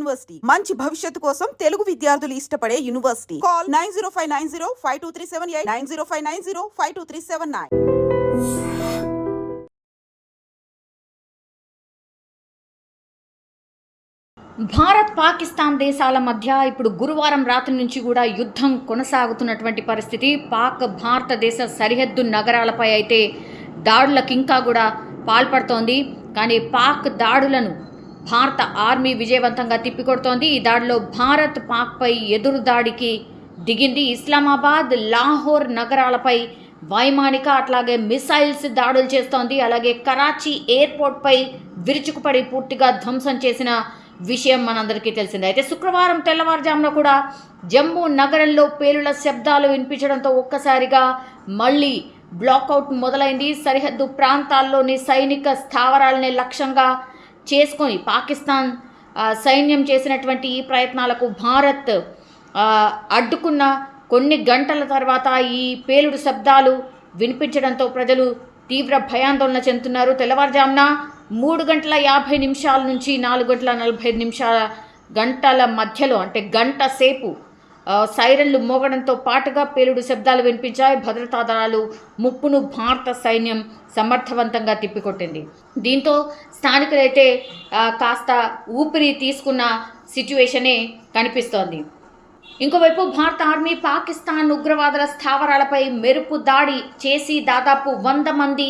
University. మంచి భవిష్యత్తు కోసం తెలుగు విద్యార్థులు ఇష్టపడే university. Call nine zero five nine zero five two three seven eight nine zero five nine zero five two three seven nine. Bharat Pakistan దేశాల మధ్య ఇప్పుడు గురువారం రాత్రి నుంచి కూడా యుద్ధం కొనసాగుతున్నటువంటి పరిస్థితి. పాక్ భారతదేశ సరిహద్దు నగరాలపై అయితే దాడులకు ఇంకా కూడా పాల్పడుతోంది. కానీ పాక్ దాడులను భారత ఆర్మీ విజయవంతంగా తిప్పికొడుతోంది. ఈ దాడిలో భారత్ పాక్పై ఎదురు దాడికి దిగింది ఇస్లామాబాద్. లాహోర్ నగరాలపై వైమానిక అట్లాగే మిసైల్స్ దాడులు చేస్తోంది. అలాగే కరాచీ ఎయిర్పోర్ట్పై విరుచుకుపడి పూర్తిగా ధ్వంసం చేసిన విషయం మనందరికీ తెలిసిందే. అయితే శుక్రవారం తెల్లవారుజామున కూడా జమ్మూ నగరంలో పేలుల శబ్దాలు వినిపించడంతో ఒక్కసారిగా మళ్ళీ బ్లాకౌట్ మొదలైంది. సరిహద్దు ప్రాంతాల్లోని సైనిక స్థావరాలని లక్ష్యంగా చేసుకొని పాకిస్తాన్ సైన్యం చేసినటువంటి ఈ ప్రయత్నాలకు భారత్ అడ్డుకున్న కొన్ని గంటల తర్వాత ఈ పేలుడు శబ్దాలు వినిపించడంతో ప్రజలు తీవ్ర భయాందోళన చెందుతున్నారు. తెల్లవారుజామున మూడు గంటల యాభై నిమిషాల నుంచి నాలుగు గంటల నలభై నిమిషాల గంటల మధ్యలో అంటే గంట సేపు సైరన్లు మోగడంతో పాటుగా పేలుడు శబ్దాలు వినిపించాయి. భద్రతా దళాలు ముప్పును భారత సైన్యం సమర్థవంతంగా తిప్పికొట్టింది. దీంతో స్థానికులైతే కాస్త ఊపిరి తీసుకున్న సిచ్యువేషనే కనిపిస్తోంది. ఇంకోవైపు భారత ఆర్మీ పాకిస్తాన్ ఉగ్రవాదుల స్థావరాలపై మెరుపు దాడి చేసి దాదాపు వంద మంది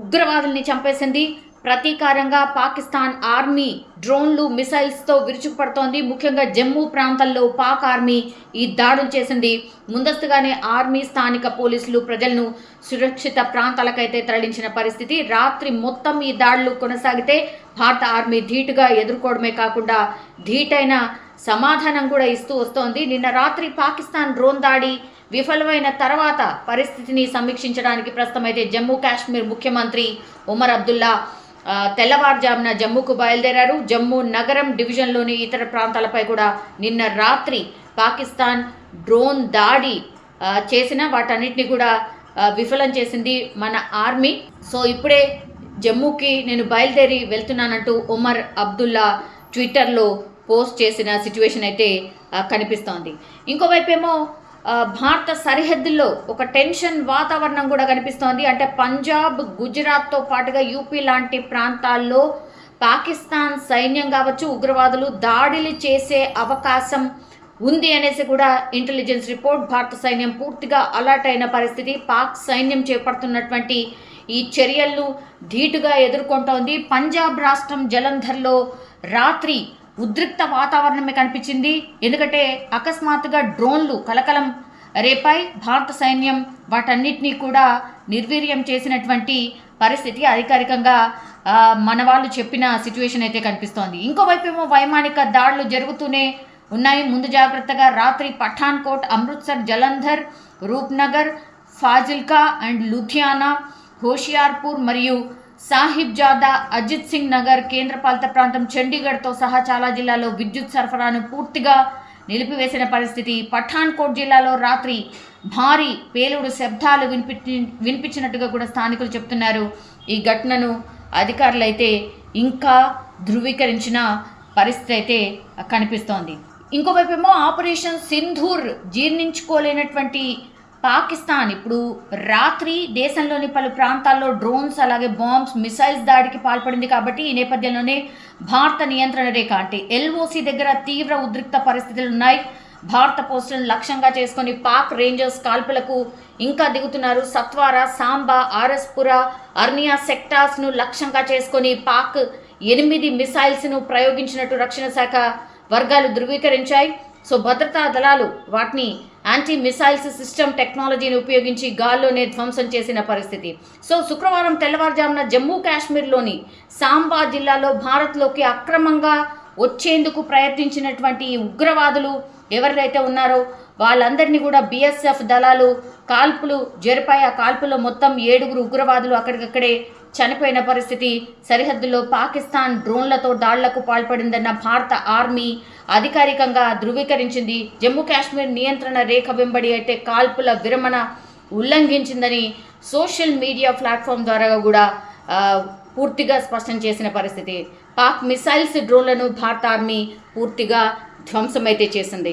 ఉగ్రవాదుల్ని చంపేసింది. ప్రతీకారంగా పాకిస్తాన్ ఆర్మీ డ్రోన్లు మిసైల్స్తో విరుచుకుపడుతోంది. ముఖ్యంగా జమ్మూ ప్రాంతంలో పాక్ ఆర్మీ ఈ దాడులు చేసింది. ముందస్తుగానే ఆర్మీ స్థానిక పోలీసులు ప్రజలను సురక్షిత ప్రాంతాలకైతే తరలించిన పరిస్థితి. రాత్రి మొత్తం ఈ దాడులు కొనసాగితే భారత ఆర్మీ ధీటుగా ఎదుర్కోవడమే కాకుండా ధీటైన సమాధానం కూడా ఇస్తూ వస్తోంది. నిన్న రాత్రి పాకిస్తాన్ డ్రోన్ దాడి విఫలమైన తర్వాత పరిస్థితిని సమీక్షించడానికి ప్రస్తుతం అయితే జమ్మూ కాశ్మీర్ ముఖ్యమంత్రి ఉమర్ అబ్దుల్లా తెల్లవారుజామున జమ్మూకు బయలుదేరారు. జమ్మూ నగరం డివిజన్లోని ఇతర ప్రాంతాలపై కూడా నిన్న రాత్రి పాకిస్తాన్ డ్రోన్ దాడి చేసిన వాటన్నిటిని కూడా విఫలం చేసింది మన ఆర్మీ. సో ఇప్పుడే జమ్మూకి నేను బయలుదేరి వెళ్తున్నానంటూ ఉమర్ అబ్దుల్లా ట్విట్టర్లో పోస్ట్ చేసిన సిచ్యువేషన్ అయితే కనిపిస్తోంది. ఇంకోవైపు ఏమో భారత సరిహద్దుల్లో ఒక టెన్షన్ వాతావరణం కూడా కనిపిస్తోంది. అంటే పంజాబ్ గుజరాత్తో పాటుగా యూపీ లాంటి ప్రాంతాల్లో పాకిస్తాన్ సైన్యం కావచ్చు ఉగ్రవాదులు దాడులు చేసే అవకాశం ఉంది అనేసి కూడా ఇంటెలిజెన్స్ రిపోర్ట్ భారత సైన్యం పూర్తిగా అలర్ట్ అయిన పరిస్థితి. పాక్ సైన్యం చేపడుతున్నటువంటి ఈ చర్యలను ధీటుగా ఎదుర్కొంటోంది. పంజాబ్ రాష్ట్రం జలంధర్లో రాత్రి ఉద్రిక్త వాతావరణమే కనిపించింది. ఎందుకంటే అకస్మాత్తుగా డ్రోన్లు కలకలం రేపై భారత సైన్యం వాటన్నిటినీ కూడా నిర్వీర్యం చేసినటువంటి పరిస్థితి అధికారికంగా మన వాళ్ళు చెప్పిన సిచ్యువేషన్ అయితే కనిపిస్తోంది. ఇంకోవైపు ఏమో వైమానిక దాడులు జరుగుతూనే ఉన్నాయి. ముందు జాగ్రత్తగా రాత్రి పఠాన్కోట్ అమృత్సర్ జలంధర్ రూప్నగర్ ఫాజిల్కా అండ్ లుధియానా హోషియార్పూర్ మరియు సాహిబ్ జాదా అజిత్ సింగ్ నగర్ కేంద్రపాలిత ప్రాంతం చండీగఢ్తో సహా చాలా జిల్లాలో విద్యుత్ సరఫరాను పూర్తిగా నిలిపివేసిన పరిస్థితి. పఠాన్కోట్ జిల్లాలో రాత్రి భారీ పేలుడు శబ్దాలు వినిపి వినిపించినట్టుగా కూడా స్థానికులు చెప్తున్నారు. ఈ ఘటనను అధికారులు అయితే ఇంకా ధృవీకరించిన పరిస్థితి అయితే కనిపిస్తోంది. ఇంకోవైపు ఏమో ఆపరేషన్ సింధూర్ జీర్ణించుకోలేనటువంటి పాకిస్తాన్ ఇప్పుడు రాత్రి దేశంలోని పలు ప్రాంతాల్లో డ్రోన్స్ అలాగే బాంబ్స్ మిసైల్స్ దాడికి పాల్పడింది కాబట్టి ఈ నేపథ్యంలోనే భారత నియంత్రణ రేఖ అంటే ఎల్ఓసి దగ్గర తీవ్ర ఉద్రిక్త పరిస్థితులు ఉన్నాయి. భారత పోస్టులను లక్ష్యంగా చేసుకొని పాక్ రేంజర్స్ కాల్పులకు ఇంకా దిగుతున్నారు. సత్వారా సాంబా ఆర్ఎస్పుర అర్నియా సెక్టార్స్ను లక్ష్యంగా చేసుకొని పాక్ ఎనిమిది మిసైల్స్ను ప్రయోగించినట్టు రక్షణ శాఖ వర్గాలు ధృవీకరించాయి. సో భద్రతా దళాలు వాటిని యాంటీ మిసైల్స్ సిస్టమ్ టెక్నాలజీని ఉపయోగించి గాల్లోనే ధ్వంసం చేసిన పరిస్థితి. సో శుక్రవారం తెల్లవారుజామున జమ్మూ కాశ్మీర్లోని సాంబా జిల్లాలో భారత్లోకి అక్రమంగా వచ్చేందుకు ప్రయత్నించినటువంటి ఈ ఉగ్రవాదులు ఎవరైతే ఉన్నారో వాళ్ళందరినీ కూడా బీఎస్ఎఫ్ దళాలు కాల్పులు జరిపాయి. ఆ కాల్పులో మొత్తం ఏడుగురు ఉగ్రవాదులు అక్కడికక్కడే చనిపోయిన పరిస్థితి సరిహద్దులో పాకిస్తాన్ డ్రోన్లతో దాళ్ళకు పాల్పడిందన్న భారత ఆర్మీ అధికారికంగా ధృవీకరించింది. జమ్మూ కాశ్మీర్ నియంత్రణ రేఖ వెంబడి అయితే కాల్పుల విరమణ ఉల్లంఘించిందని సోషల్ మీడియా ప్లాట్ఫామ్ ద్వారా కూడా పూర్తిగా స్పష్టం చేసిన పరిస్థితి. పాక్ మిసైల్స్ డ్రోన్లను భారత ఆర్మీ పూర్తిగా ధ్వంసమైతే చేసింది.